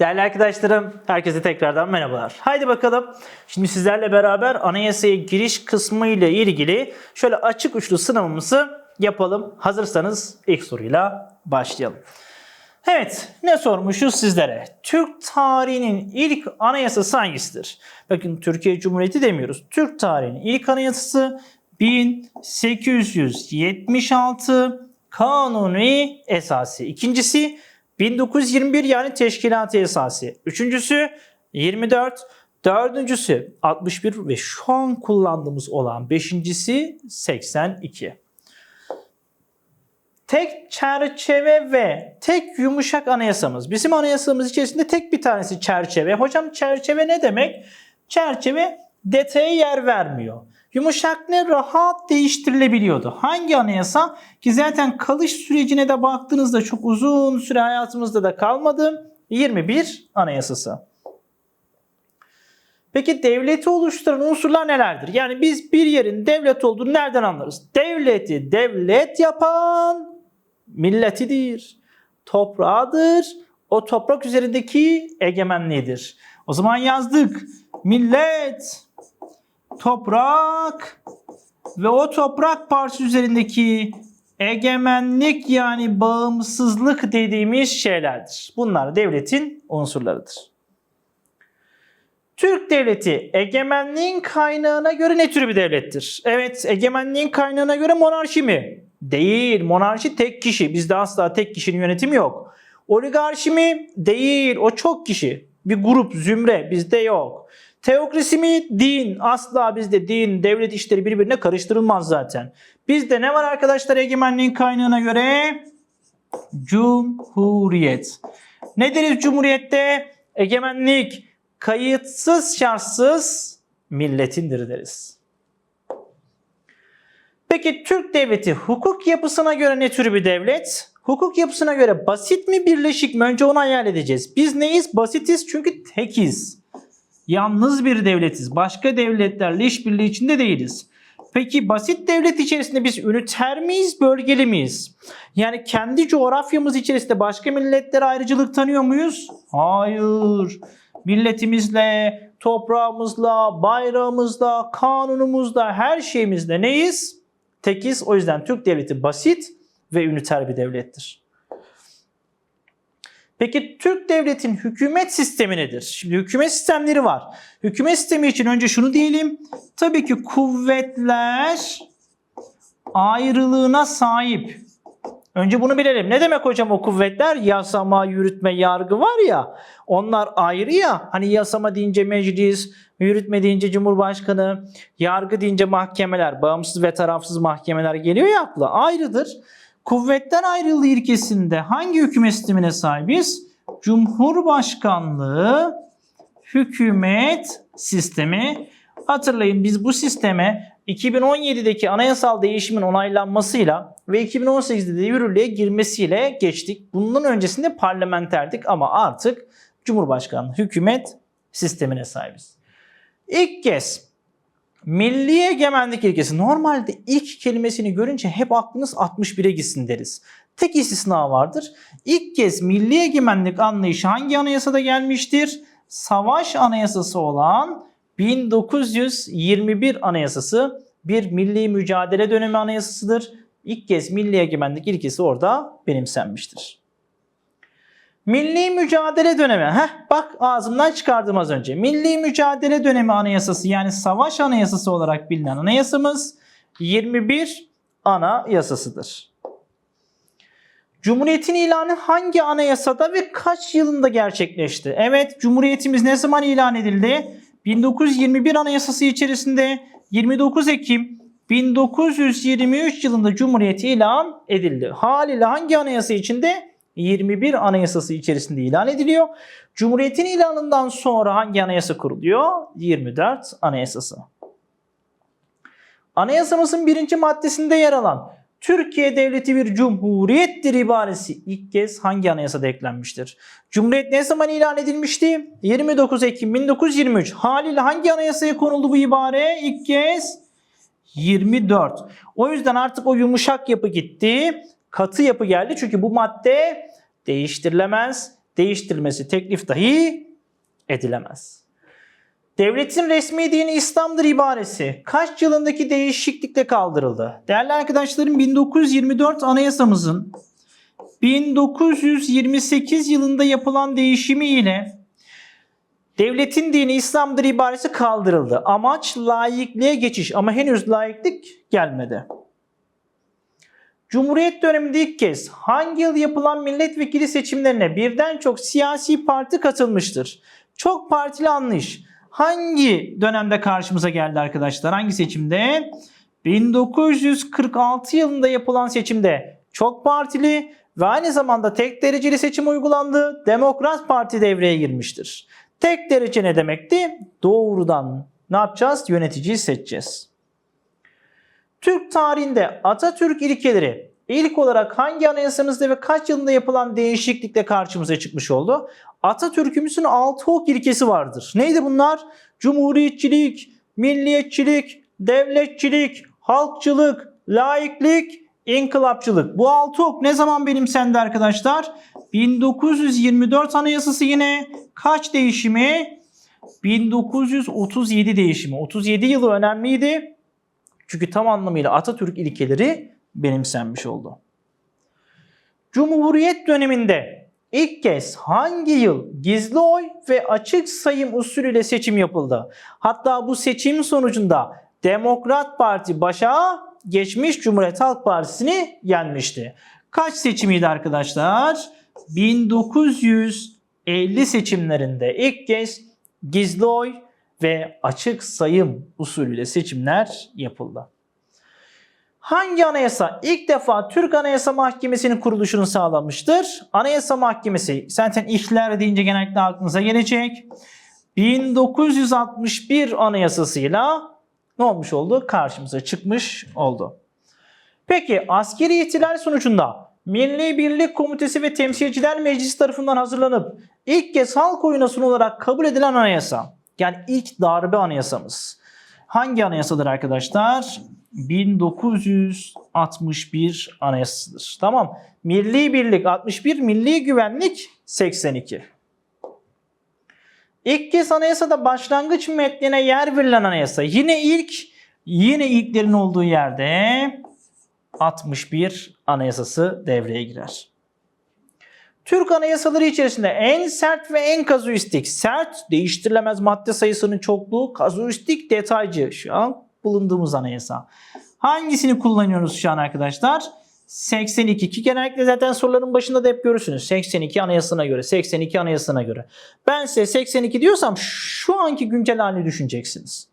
Değerli arkadaşlarım, herkese tekrardan merhabalar. Haydi bakalım. Şimdi sizlerle beraber anayasaya giriş kısmı ile ilgili şöyle açık uçlu sınavımızı yapalım. Hazırsanız ilk soruyla başlayalım. Evet, ne sormuşuz sizlere? Türk tarihinin ilk anayasası hangisidir? Bakın Türkiye Cumhuriyeti demiyoruz. Türk tarihinin ilk anayasası 1876 Kanuni Esası. İkincisi 1921 yani Teşkilat-ı. Üçüncüsü 24. Dördüncüsü 61 ve şu an kullandığımız olan beşincisi 82. Tek çerçeve ve tek yumuşak anayasamız. Bizim anayasamız içerisinde tek bir tanesi çerçeve. Hocam çerçeve ne demek? Çerçeve detaya yer vermiyor. Yumuşak ne rahat değiştirilebiliyordu. Hangi anayasa? Ki zaten kalış sürecine de baktığınızda çok uzun süre hayatımızda da kalmadı. 21 anayasası. Peki devleti oluşturan unsurlar nelerdir? Yani biz bir yerin devlet olduğunu nereden anlarız? Devleti devlet yapan milletidir, toprağıdır, o toprak üzerindeki egemenliğidir. O zaman yazdık. Millet, toprak ve o toprak parçası üzerindeki egemenlik yani bağımsızlık dediğimiz şeylerdir. Bunlar devletin unsurlarıdır. Türk devleti egemenliğin kaynağına göre ne tür bir devlettir? Evet, egemenliğin kaynağına göre monarşi mi? Değil, monarşi tek kişi. Bizde asla tek kişinin yönetimi yok. Oligarşi mi? Değil, o çok kişi. Bir grup, zümre bizde yok. Teokrasi mi? Din. Asla bizde din, devlet işleri birbirine karıştırılmaz zaten. Bizde ne var arkadaşlar egemenliğin kaynağına göre? Cumhuriyet. Ne deriz cumhuriyette? Egemenlik kayıtsız şartsız milletindir deriz. Peki Türk devleti hukuk yapısına göre ne tür bir devlet? Hukuk yapısına göre basit mi birleşik mi? Önce onu hayal edeceğiz. Biz neyiz? Basitiz çünkü tekiz. Yalnız bir devletiz. Başka devletlerle işbirliği içinde değiliz. Peki basit devlet içerisinde biz üniter miyiz, bölgeli miyiz? Yani kendi coğrafyamız içerisinde başka milletlere ayrıcılık tanıyor muyuz? Hayır. Milletimizle, toprağımızla, bayrağımızla, kanunumuzla, her şeyimizle neyiz? Tekiz. O yüzden Türk devleti basit ve üniter bir devlettir. Peki Türk devletin hükümet sistemi nedir? Şimdi hükümet sistemleri var. Hükümet sistemi için önce şunu diyelim. Tabii ki kuvvetler ayrılığına sahip. Önce bunu bilelim. Ne demek hocam o kuvvetler? Yasama, yürütme, yargı var ya. Onlar ayrı ya. Hani yasama deyince meclis, yürütme deyince cumhurbaşkanı, yargı deyince mahkemeler, bağımsız ve tarafsız mahkemeler geliyor ya akla. Ayrıdır. Kuvvetler ayrılığı ilkesinde hangi hükümet sistemine sahibiz? Cumhurbaşkanlığı hükümet sistemi. Hatırlayın biz bu sisteme 2017'deki anayasal değişimin onaylanmasıyla ve 2018'de de yürürlüğe girmesiyle geçtik. Bundan öncesinde parlamenterdik ama artık Cumhurbaşkanlığı hükümet sistemine sahibiz. İlk kez milli egemenlik ilkesi normalde ilk kelimesini görünce hep aklınız 61'e gitsin deriz. Tek istisna vardır. İlk kez milli egemenlik anlayışı hangi anayasada gelmiştir? Savaş anayasası olan 1921 anayasası bir milli mücadele dönemi anayasasıdır. İlk kez milli egemenlik ilkesi orada benimsenmiştir. Milli mücadele dönemi. Heh, bak ağzımdan çıkardım az önce. Milli mücadele dönemi anayasası yani savaş anayasası olarak bilinen anayasamız 21 ana yasasıdır. Cumhuriyetin ilanı hangi anayasada ve kaç yılında gerçekleşti? Evet, Cumhuriyetimiz ne zaman ilan edildi? 1921 Anayasası içerisinde 29 Ekim 1923 yılında Cumhuriyet ilan edildi. Haliyle hangi anayasa içinde? 21 Anayasası içerisinde ilan ediliyor. Cumhuriyetin ilanından sonra hangi anayasa kuruluyor? 24 Anayasası. Anayasamızın birinci maddesinde yer alan Türkiye Devleti bir cumhuriyettir ibaresi ilk kez hangi anayasada eklenmiştir? Cumhuriyet ne zaman ilan edilmişti? 29 Ekim 1923. Haliyle hangi anayasaya konuldu bu ibare? İlk kez 24. O yüzden artık o yumuşak yapı gitti. Katı yapı geldi çünkü bu madde değiştirilemez, değiştirilmesi teklif dahi edilemez. Devletin resmi dini İslam'dır ibaresi kaç yılındaki değişiklikle kaldırıldı? Değerli arkadaşlarım 1924 Anayasamızın 1928 yılında yapılan değişimi ile devletin dini İslam'dır ibaresi kaldırıldı. Amaç laikliğe geçiş ama henüz laiklik gelmedi. Cumhuriyet döneminde ilk kez hangi yıl yapılan milletvekili seçimlerine birden çok siyasi parti katılmıştır? Çok partili anlayış. Hangi dönemde karşımıza geldi arkadaşlar? Hangi seçimde? 1946 yılında yapılan seçimde çok partili ve aynı zamanda tek dereceli seçim uygulandı. Demokrat Parti devreye girmiştir. Tek derece ne demekti? Doğrudan ne yapacağız? Yöneticiyi seçeceğiz. Türk tarihinde Atatürk ilkeleri ilk olarak hangi anayasamızda ve kaç yılında yapılan değişiklikle karşımıza çıkmış oldu? Atatürk'ümüzün altı ok ilkesi vardır. Neydi bunlar? Cumhuriyetçilik, milliyetçilik, devletçilik, halkçılık, laiklik, inkılapçılık. Bu altı ok ne zaman benimsendi arkadaşlar? 1924 Anayasası yine kaç değişimi? 1937 değişimi. 37 yılı önemliydi. Çünkü tam anlamıyla Atatürk ilkeleri benimsenmiş oldu. Cumhuriyet döneminde ilk kez hangi yıl gizli oy ve açık sayım usulüyle seçim yapıldı? Hatta bu seçim sonucunda Demokrat Parti başa geçmiş Cumhuriyet Halk Partisi'ni yenmişti. Kaç seçimiydi arkadaşlar? 1950 seçimlerinde ilk kez gizli oy ve açık sayım usulüyle seçimler yapıldı. Hangi anayasa ilk defa Türk Anayasa Mahkemesi'nin kuruluşunu sağlamıştır? Anayasa Mahkemesi zaten ihlar deyince genellikle aklınıza gelecek. 1961 anayasasıyla ne olmuş oldu? Karşımıza çıkmış oldu. Peki askeri ihtilal sonucunda Milli Birlik Komitesi ve Temsilciler Meclisi tarafından hazırlanıp ilk kez halk oyuna sunularak kabul edilen anayasa. Yani ilk darbe anayasamız. Hangi anayasadır arkadaşlar? 1961 anayasasıdır. Tamam. Milli Birlik 61, Milli Güvenlik 82. İlk kez anayasada başlangıç metnine yer verilen anayasa. Yine ilk, yine ilklerin olduğu yerde 61 anayasası devreye girer. Türk anayasaları içerisinde en sert ve en kazuistik, sert değiştirilemez madde sayısının çokluğu, kazuistik detaycı şu an bulunduğumuz anayasa. Hangisini kullanıyoruz şu an arkadaşlar? 82 ki genellikle zaten soruların başında da hep görürsünüz. 82 anayasına göre, 82 anayasına göre. Ben size 82 diyorsam şu anki güncel halini düşüneceksiniz.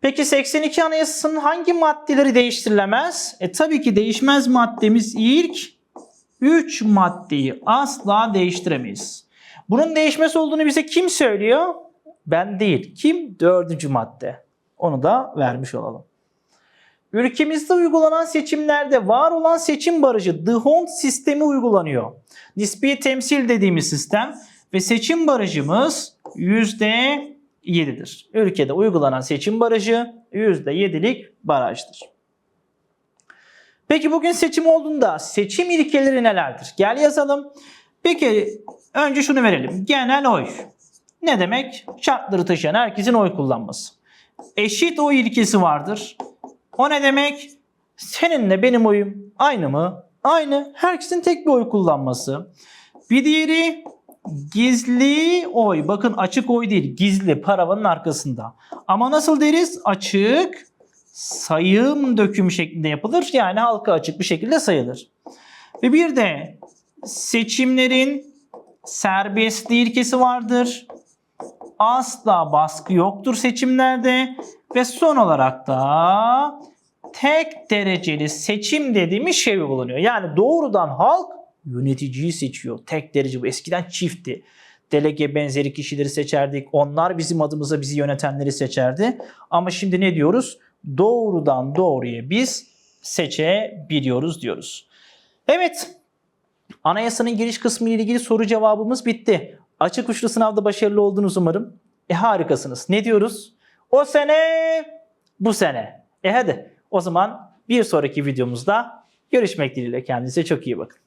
Peki 82 anayasasının hangi maddeleri değiştirilemez? E tabii ki değişmez maddemiz ilk 3 maddeyi asla değiştiremeyiz. Bunun değişmesi olduğunu bize kim söylüyor? Ben değil. Kim? Dördüncü madde. Onu da vermiş olalım. Ülkemizde uygulanan seçimlerde var olan seçim barajı D'Hondt sistemi uygulanıyor. Nispi temsil dediğimiz sistem ve seçim barajımız %7'dir. Ülkede uygulanan seçim barajı %7'lik barajdır. Peki bugün seçim olduğunda seçim ilkeleri nelerdir? Gel yazalım. Peki önce şunu verelim. Genel oy. Ne demek? Şartları taşıyan herkesin oy kullanması. Eşit oy ilkesi vardır. O ne demek? Seninle benim oyum aynı mı? Aynı. Herkesin tek bir oy kullanması. Bir diğeri gizli oy. Bakın açık oy değil. Gizli paravanın arkasında. Ama nasıl deriz? Açık sayım döküm şeklinde yapılır. Yani halka açık bir şekilde sayılır. Ve bir de seçimlerin serbestliği ilkesi vardır. Asla baskı yoktur seçimlerde. Ve son olarak da tek dereceli seçim dediğimiz şey uygulanıyor. Yani doğrudan halk yöneticiyi seçiyor. Tek derece bu. Eskiden çiftti. Delege benzeri kişileri seçerdik. Onlar bizim adımıza bizi yönetenleri seçerdi. Ama şimdi ne diyoruz? Doğrudan doğruya biz seçebiliyoruz diyoruz. Evet. Anayasanın giriş kısmı ile ilgili soru cevabımız bitti. Açık uçlu sınavda başarılı oldunuz umarım. E harikasınız. Ne diyoruz? O sene bu sene. E hadi o zaman bir sonraki videomuzda görüşmek dileğiyle. Kendinize çok iyi bakın.